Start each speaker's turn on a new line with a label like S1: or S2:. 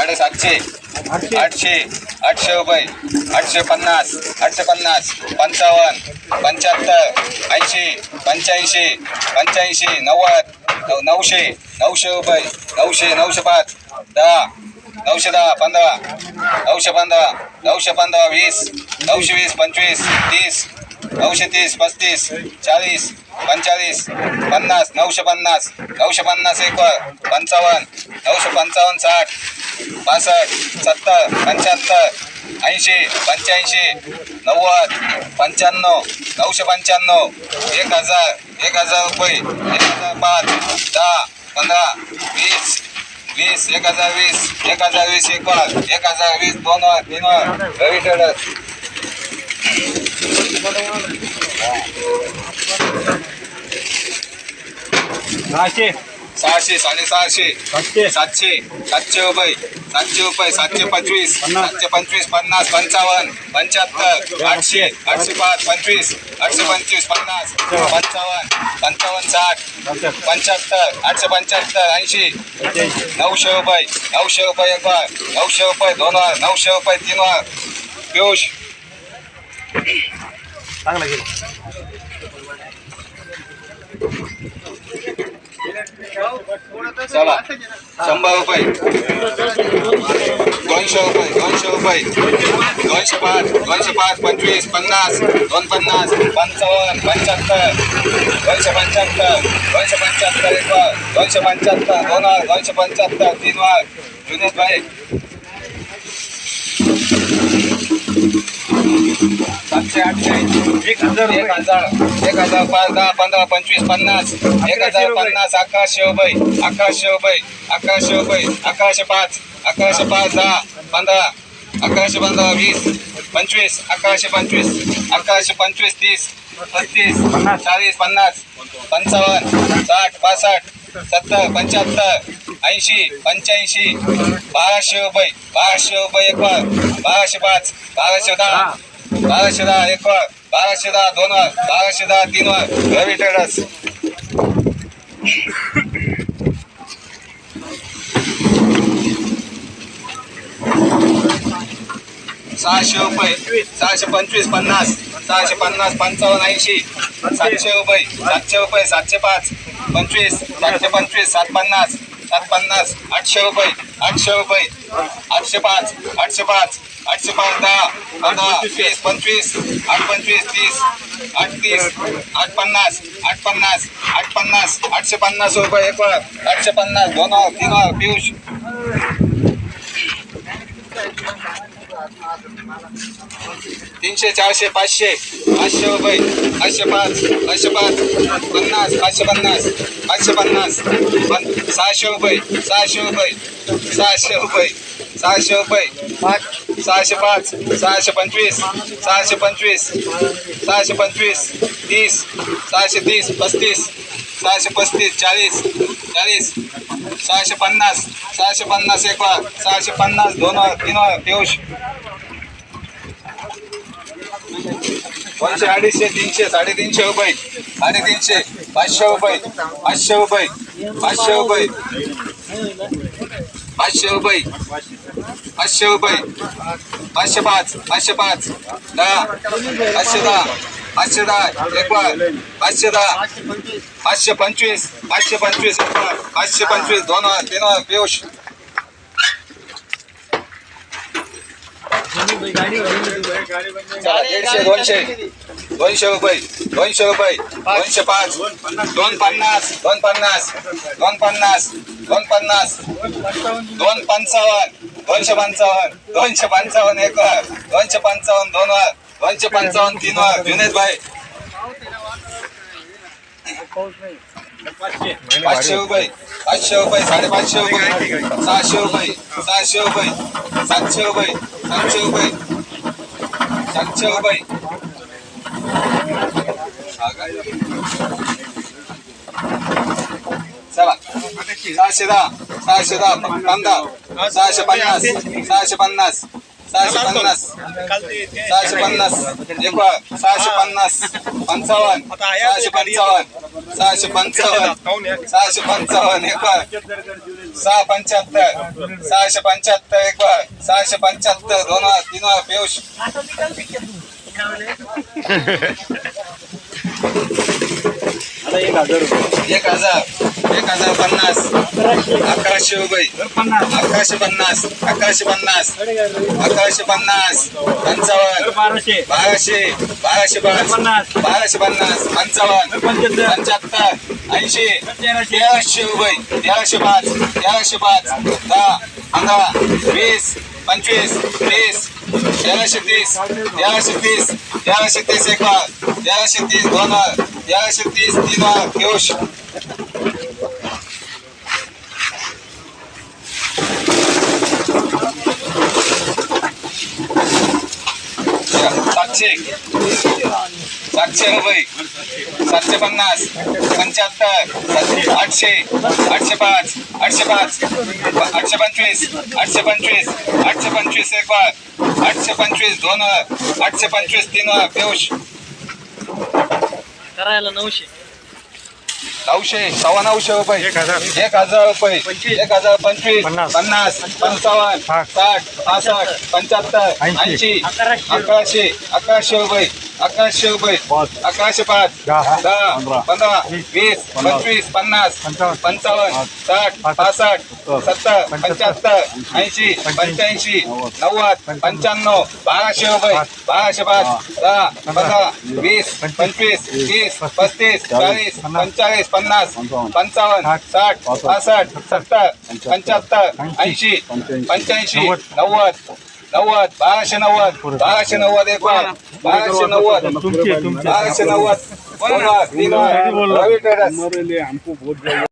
S1: साडेसातशे
S2: आठशे.
S1: आठशे आठशे रुपये आठशे पन्नास आठशे पन्नास पंचावन्न पंच्याहत्तर ऐंशी पंच्याऐंशी पंच्याऐंशी नव्वद नऊ- नऊशे नऊशे रुपये नऊशे नऊशे पाच दहा नऊशे दहा पंधरा नऊशे पंधरा नऊशे पंधरा वीस नऊशे वीस पंचवीस तीस नऊशे तीस पस्तीस चाळीस पंचेचाळीस पन्नास नऊशे पन्नास नऊशे पन्नास एकवर पंचावन्न नऊशे पंचावन्न साठ पासष्ट सत्तर पंच्याहत्तर ऐंशी पंच्याऐंशी नव्वद पंच्याण्णव नऊशे पंच्याण्णव एक हजार एक हजार रुपये एक हजार पाच दहा पंधरा वीस वीस एक हजार वीस एक हजार वीस एक एक हजार वीस दोन वर तीन वर रवी ट्रेडर्स
S2: सहाशे
S1: सहाशे साडेसहाशे
S2: सातशे.
S1: सातशे सातशे रुपये सातशे रुपये सातशे पंचवीस. सातशे पंचवीस पन्नास पंचावन्न पंच्याहत्तर आठशे. आठशे पाच पंचवीस आठशे पंचवीस पन्नास पंचावन्न पंचावन्न साठ
S2: पंच्याहत्तर
S1: आठशे पंच्याहत्तर ऐंशी नऊशे रुपये नऊशे रुपये एक वार नऊशे रुपये दोन वार नऊशे रुपये तीन वार. पियुष.
S2: चांगला गेला.
S1: चला शंभर रुपये दोनशे रुपये दोनशे रुपये दोनशे पाच दोनशे पाच पंचवीस पन्नास दोन पन्नास पंचावन्न पंच्याहत्तर दोनशे पंच्याहत्तर दोनशे पंच्याहत्तर एक वार दोनशे पंच्याहत्तर दोन वार दोनशे पंच्याहत्तर तीन वार जुनेद भाई सातशे आठशे
S2: एक हजार
S1: एक हजार. एक हजार पाच दहा पंधरा पंचवीस पन्नास. एक हजार पन्नास अकराशे रुपये. अकराशे रुपये. अकराशे रुपये. अकराशे पाच. अकराशे पाच दहा पंधरा. अकराशे पंधरा वीस. पंचवीस. अकराशे पंचवीस. अकराशे पंचवीस तीस. पस्तीस.
S2: पन्नास.
S1: चाळीस पन्नास. पंचावन्न साठ पासष्ट सत्तर पंच्याहत्तर ऐंशी पंच्याऐंशी. बाराशे रुपये. बाराशे रुपये एक वर. बाराशे पाच. बाराशे दहा. बाराशे दहा एक वर. बाराशे दहा दोन वर. बाराशे दहा तीन वर. रवी ट्रेडर्स सहाशे रुपये. सहाशे पंचवीस पन्नास. सहाशे पन्नास पंचावन्न ऐंशी. सातशे रुपये. सातशे रुपये सातशे पाच. पंचवीस सातशे पंचवीस सात पन्नास. सात पन्नास आठशे रुपये आठशे रुपये आठशे पाच आठशे पाच आठशे पाच दहा पंधरा वीस पंचवीस आठ पंचवीस तीस आठ तीस आठ पन्नास आठ पन्नास आठ पन्नास आठशे पन्नास रुपये एक आठशे पन्नास दोन तीन पियुष. तीनशे चारशे पाचशे पाचशे रुपये पाचशे पाच पाचशे पाच पन्नास पाचशे पन्नास पाचशे पन्नास पन सहाशे रुपये सहाशे रुपये सहाशे रुपये सहाशे रुपये पाच सहाशे पाच सहाशे पंचवीस सहाशे पंचवीस सहाशे पंचवीस तीस सहाशे तीस पस्तीस सहाशे पस्तीस चाळीस चाळीस सहाशे पन्नास सहाशे पन्नास एक सहाशे पन्नास दोन तीन वर पियुष दोनशे अडीचशे तीनशे साडेतीनशे रुपये. साडेतीनशे पाचशे रुपये पाचशे रुपये पाचशे रुपये. पाचशे रुपये. पाचशे रुपये. पाचशे पाच पाचशे पाच. दहा पाचशे दहा पाचशे दहा एक पाचशे दहा पाचशे पंचवीस पाचशे पंचवीस एक पाचशे पंचवीस दोन वर तीन पियुष दीडशे दोनशे. दोनशे रुपये दोनशे रुपये. दोनशे पाच दोन पन्नास दोन पन्नास दोन पन्नास. दोन पन्नास दोन पंचावन्न दोनशे पंचावन्न दोनशे पंचावन्न एक वर दोनशे पंचावन्न दोन वर दोनशे पंचावन्न तीन वर जुनेद भाई. पाचशे रुपये पाचशे रुपये साडेपाचशे रुपये सहाशे रुपये सहाशे रुपये सातशे रुपये सातशे रुपये सातशे रुपये. चला. सहाशे दहा सहाशे दहा पंधरा सहाशे पन्नास सहाशे पन्नास सहाशे पन्नास. सहाशे पन्नास. एक सहाशे पन्नास. पंचावन्न. सहाशे पंचावन्न. सहाशे पंचावन्न. सहाशे पंचावन्न. एक सहा पंच्याहत्तर. सहाशे पंच्याहत्तर. एक सहाशे पंच्याहत्तर. दोन वर तीन
S2: हजार
S1: एक हजार एक हजार पन्नास. अकराशे रुपये. अकराशे पन्नास. अकराशे पन्नास. अकराशे पन्नास. पंचावन्न.
S2: बाराशे.
S1: बाराशे. बाराशे
S2: पन्नास.
S1: बाराशे पन्नास. पंचावन्न.
S2: पंच्याहत्तर.
S1: ऐंशी. तेराशे. रुपये. तेराशे पाच. तेराशे पाच. दहा. पंधरा. वीस. पंचवीस. तीस. तेराशे तीस. तेराशे तीस. तेराशे तीस एक वार तेराशे तीस दोन वार तेराशे तीस तीन पियुष सातशे सातशे रुपये. सातशे पन्नास पंच्याहत्तर आठशे आठशे पाच आठशे पाच आठशे पंचवीस आठशे पंचवीस आठशे पंचवीस एक वार आठशे पंचवीस दोन वार आठशे पंचवीस तीन वार पियुष
S3: करायला नऊशे.
S1: नऊशे सव्वा नऊशे रुपये
S2: एक हजार
S1: एक हजार रुपये एक हजार पंचवीस
S2: पन्नास.
S1: पन्नास पंचावन्न
S2: साठ.
S1: साठ पासष्ट पंच्याहत्तर
S2: ऐंशी.
S3: अकराशे
S1: अकराशे अकराशे रुपये अकराशे रुपये
S2: पाच.
S1: अकराशे पाच
S2: दहा.
S1: दहा
S2: पंधरा. वीस.
S1: पंचवीस पन्नास
S2: पंचावन्न.
S1: पंचावन्न
S2: पाच.
S1: साठ
S2: पासष्ट. सत्तर. पंच्याहत्तर.
S1: ऐंशी
S2: पंच्याऐंशी.
S1: नव्वद पंच्याण्णव बाराशे रुपये
S2: पाच.
S1: बाराशे पाच दहा
S2: पंधरा.
S1: वीस
S2: पंचवीस.
S1: तीस
S2: पस्तीस.
S1: चाळीस. पंचेचाळीस पन्नास
S2: पंचावन्न. साठ. पासष्ट.
S1: सत्तर पंच्याहत्तर
S2: ऐंशी.
S1: ऐंशी
S2: पंच्याऐंशी. नव्वद.
S1: नव्वद बाराशे नव्वद बाराशे नव्वद एक बाराशे नव्वद बाराशे नव्वद तीन